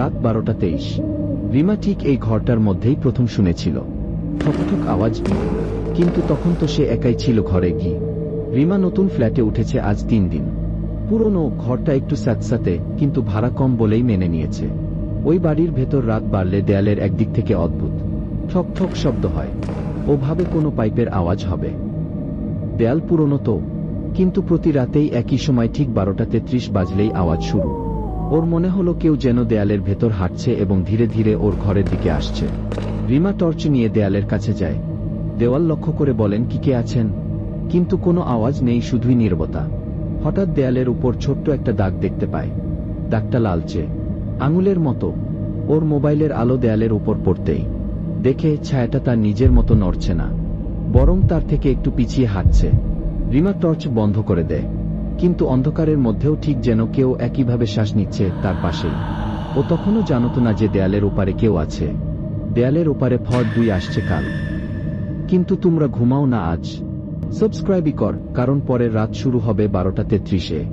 রাত বারোটা তেইশ। রিমা ঠিক এই ঘরটার মধ্যেই প্রথম শুনেছিল। ঠকঠক আওয়াজ কিন্তু তখন তো সে একাই ছিল ঘরে গিয়ে। রিমা নতুন ফ্ল্যাটে উঠেছে আজ তিন দিন। পুরনো ঘরটা একটু স্যাঁতস্যাঁতে, কিন্তু ভাড়া কম বলেই মেনে নিয়েছে। ওই বাড়ির ভেতর রাত বাড়লে দেয়ালের একদিক থেকে অদ্ভুত। ঠক ঠক শব্দ হয়। ওভাবে কোনো পাইপের আওয়াজ হবে। দেয়াল পুরনো তো, কিন্তু প্রতি রাতেই একই সময় ঠিক বারোটা তেত্রিশ বাজলেই আওয়াজ শুরু। ওর মনে হলো কেউ যেন দেয়ালের ভেতর হাঁটছে এবং ধীরে ধীরে ওর ঘরের দিকে আসছে। রিমা টর্চ নিয়ে দেয়ালের কাছে যায়। দেওয়াল লক্ষ্য করে বলেন, কি কে আছেন? কিন্তু কোনো আওয়াজ নেই, শুধুই নির্বতা। হঠাৎ দেয়ালের উপর ছোট্ট একটা দাগ দেখতে পায়। দাগটা লালচে, আঙুলের মতো। ওর মোবাইলের আলো দেয়ালের উপর পড়তেই। দেখে ছায়াটা তার নিজের মতো নড়ছে না, বরং তার থেকে একটু পিছিয়ে হাঁটছে। রিমা টর্চ বন্ধ করে দেয়। কিন্তু অন্ধকারের মধ্যেও ঠিক যেন কেউ একইভাবে শ্বাস নিচ্ছে তার পাশেই। ও তখনও জানত না যে দেয়ালের ওপারে কেউ আছে। দেয়ালের ওপারে ফর দুই আসছে কাল। কিন্তু তোমরা ঘুমাও না আজ। সাবস্ক্রাইবই কর, কারণ পরের রাত শুরু হবে বারোটা তেত্রিশে।